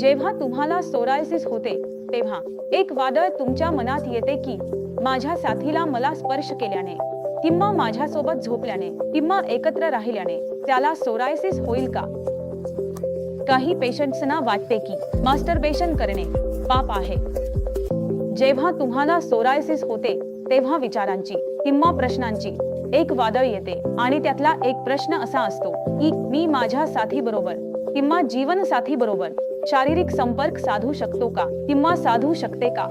जेव्हा तुम्हाला सोरायसिस होते तेव्हा एक वादळ तुमच्या मनात येते की माझ्या साथीला मला स्पर्श केल्याने किंवा माझ्यासोबत झोपल्याने किंवा एकत्र राहिल्याने त्याला सोरायसिस होईल का? काही पेशंट्सना वाटते की मास्टरबेशन करणे पाप आहे. जेव्हा तुम्हाला सोरायसिस होते तेव्हा विचारांची किंवा प्रश्नांची एक वादळ येते आणि त्यातला एक प्रश्न असा असतो की मी माझ्या साथी बरोबर किंवा जीवनसाथी बरोबर शारीरिक संपर्क साधू शकतो का? किंवा साधू शकते का?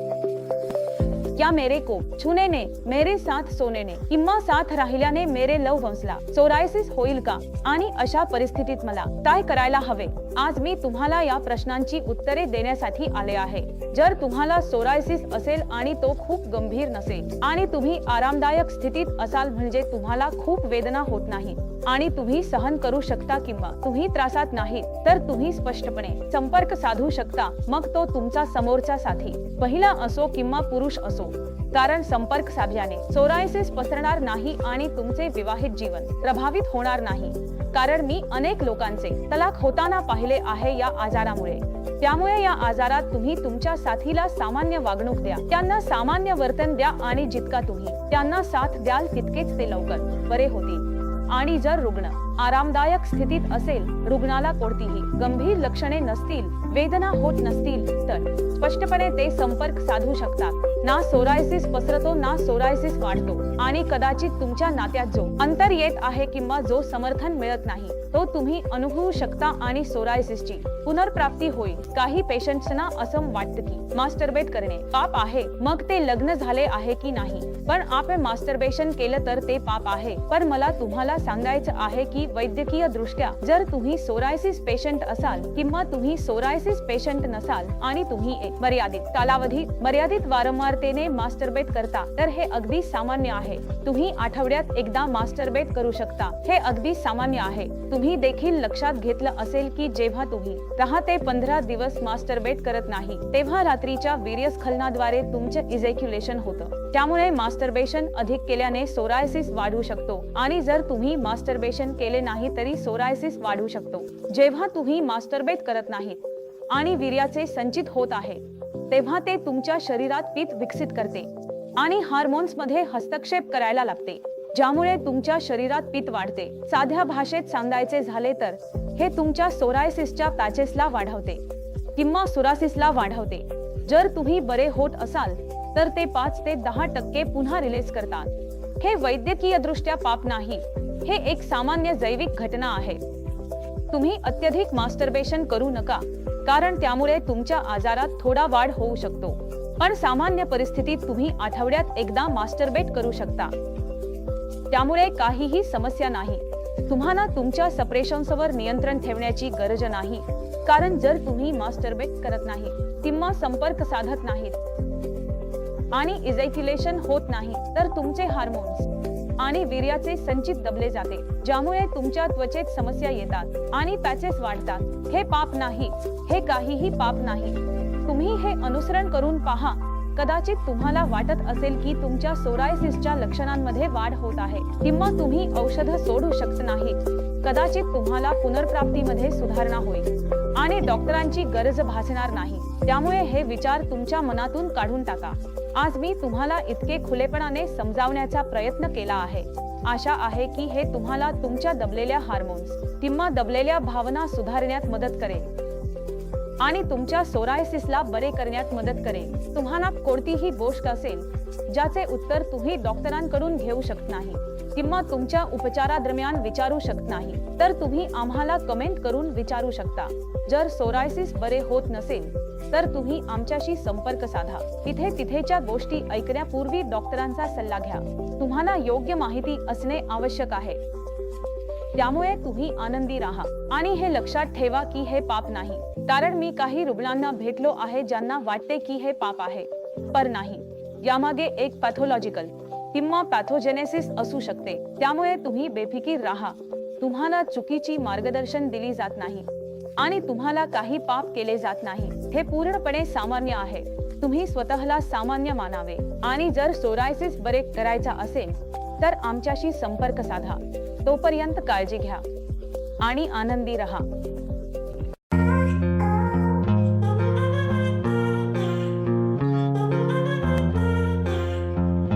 क्या मेरे को छूने ने मेरे साथ सोने ने किंवा साथ राहिल्याने मेरे लव वंसला सोरायसिस होईल का? आणि अशा परिस्थितीत मला काय करायला हवे? आज मी तुम्हाला या प्रश्नांची उत्तरे देण्यासाठी आले आहे. जर तुम्हाला सोरायसिस असेल आणि तो खूप गंभीर नसेल आणि तुम्ही आरामदायक स्थितीत असाल म्हणजे तुम्हाला खूप वेदना होत नाही आणि तुम्ही सहन करू शकता किंवा तुम्ही त्रासात नाही तर तुम्ही स्पष्टपणे संपर्क साधू शकता मग तो तुमचा समोरचा साथी. महिला असो किंवा पुरुष असो कारण संपर्क साधल्याने सोरायसिस पसरणार नाही आणि तुमचे विवाहित जीवन प्रभावित होणार नाही. कारण मी अनेक लोकांचे तलाक होताना पाहिले आहे या आजारामुळे. त्यामुळे या आजारात तुम्ही तुमच्या साथीला सामान्य वागणूक द्या. त्यांना सामान्य वर्तन द्या आणि जितका तुम्ही त्यांना साथ द्याल तितकेच ते लवकर बरे होतील. आणि जर रुग्ण आरामदायक स्थितीत असेल रुग्णाला कोणतीही गंभीर लक्षणे नसतील वेदना होत नसतील तर स्पष्टपणे ते संपर्क साधू शकतात. ना सोरायसिस पसरतो ना सोरायसिस वाढतो. आणि कदाचित तुमच्या नात्यात जो अंतर येत आहे किंवा जो समर्थन मिळत नाही तो तुम्ही अनुभवू शकता आणि सोरायसिसची पुनर्प्राप्ती होईल. काही पेशंट्सना असं वाटतं की मास्टरबेट करणे पाप आहे मग ते लग्न झाले आहे की नाही? पण आपण मास्टरबेशन केलं तर ते पाप आहे. पण मला तुम्हाला सांगायचं आहे की वैद्यकीय दृष्ट्या जर तुम्ही सोरायसिस पेशंट असाल किंवा तुम्ही सोरायसिस पेशंट नसाल आणि तुम्ही एक मर्यादित कालावधी मर्यादित वारंवारतेने मास्टरबेट करता तर हे अगदी सामान्य आहे. तुम्ही आठवड्यात एकदा मास्टरबेट करू शकता. हे अगदी सामान्य आहे. तुम्ही देखील लक्षात घेतलं असेल की जेव्हा तुम्ही दहा ते पंधरा दिवस मास्टरबेट करत नाही तेव्हा रात्रीच्या वीर्यस्खलनाद्वारे तुमचे इजेक्युलेशन होतं. त्यामुळे मास्टरबेशन अधिक केल्याने सोरायसिस वाढू शकतो. आणि जर तुम्ही मास्टरबेशन केले नाही तरी सोरायसिस वाढू शकतो. जेव्हा तुम्ही मास्टरबेट करत नाहीत आणि वीर्याचे संचित होत आहे तेव्हा ते तुमच्या शरीरात पित विकसित करते आणि हार्मोन्समध्ये हस्तक्षेप करायला लागते ज्यामुळे तुमच्या शरीरात पित वाढते. साध्या भाषेत सांगायचे झाले तर हे तुमच्या सोरायसिसच्या पॅचेसला वाढवते किंवा सुरासिसला वाढवते. जर तुम्ही बरे होत असाल तर ते पाच ते दहा टक्के पुन्हा रिलीज करतात. हे वैद्यकीय दृष्ट्या पाप नाही. हे एक सामान्य जैविक घटना आहे. तुम्ही अत्यधिक मास्टरबेशन करू नका कारण त्यामुळे तुमच्या आजारात थोडा वाढ होऊ शकतो. पण सामान्य परिस्थितीत तुम्ही आठवड्यात एकदा मास्टरबेट करू शकता. त्यामुळे काहीही समस्या नाही. तुम्हाला तुमच्या सप्रेशन्सवर नियंत्रण ठेवण्याची गरज नाही. कारण जर तुम्ही मास्टरबेट करत नाही किंवा संपर्क साधत नाहीत आणि इजेक्युलेशन होत नाही तर तुमचे हार्मोन्स आणि वीर्याचे संचित दबले जाते ज्यामुळे तुमच्या त्वचेत समस्या येतात आणि पॅचेस वाढतात. हे पाप नाही हे काहीही पाप नाही. तुम्ही हे अनुसरण करून पहा कदाचित तुम्हाला वाटत असेल की तुमच्या सोरायसिसच्या लक्षणांमध्ये वाढ होत आहे किंवा तुम्ही औषध सोडू शकत नाही. कदाचित तुम्हाला पुनर्प्राप्तीमध्ये सुधारणा होईल. आणि डॉक्टरांची गरज भासणार नाही. त्यामुळे हे विचार तुमच्या मनातून काढून टाका. आज मी तुम्हाला इतके खुलेपणाने समजावण्याचा प्रयत्न केला आहे. आशा आहे की हे तुम्हाला तुमच्या दबलेल्या हार्मोन्स किंवा दबलेल्या भावना सुधारण्यात मदत करेल. आणि तुमच्या सोरायसिसला बरे करण्यात मदत करेल. तुम्हाला कोणतीही गोष्ट असेल ज्याचे उत्तर तुम्ही डॉक्टरांकडून घेऊ शकत नाही किंवा तुमच्या उपचारादरम्यान विचारू शकत नाही तर तुम्ही आम्हाला कमेंट करून विचारू शकता. जर सोरायसिस बरे होत नसेल तर तुम्ही आमच्याशी संपर्क साधा. तिथे तिथेच्या गोष्टी ऐकण्यापूर्वी डॉक्टरांचा सल्ला घ्या. तुम्हाला योग्य माहिती असणे आवश्यक आहे. त्यामुळे तुम्ही आनंदी राहा. आणि हे लक्षात ठेवा की हे पाप नाही. कारण मी काही रुग्णांना भेटलो आहे ज्यांना वाटते की हे पाप आहे. पर नाही. यामागे एक पॅथोलॉजिकल किंवा पॅथोजेनेसिस असू शकते. त्यामुळे तुम्ही बेफिकीर राहा. तुम्हाला चुकीची मार्गदर्शन दिली जात नाही. आणि तुम्हाला काही पाप केले जात नाही. हे पूर्णपणे सामान्य आहे. तुम्ही स्वतःला सामान्य मानावे. आणि जर सोरायसिस बरे करायचा असेल तर आमच्याशी संपर्क साधा. तोपर्यंत काळजी घ्या आणि आनंदी रहा.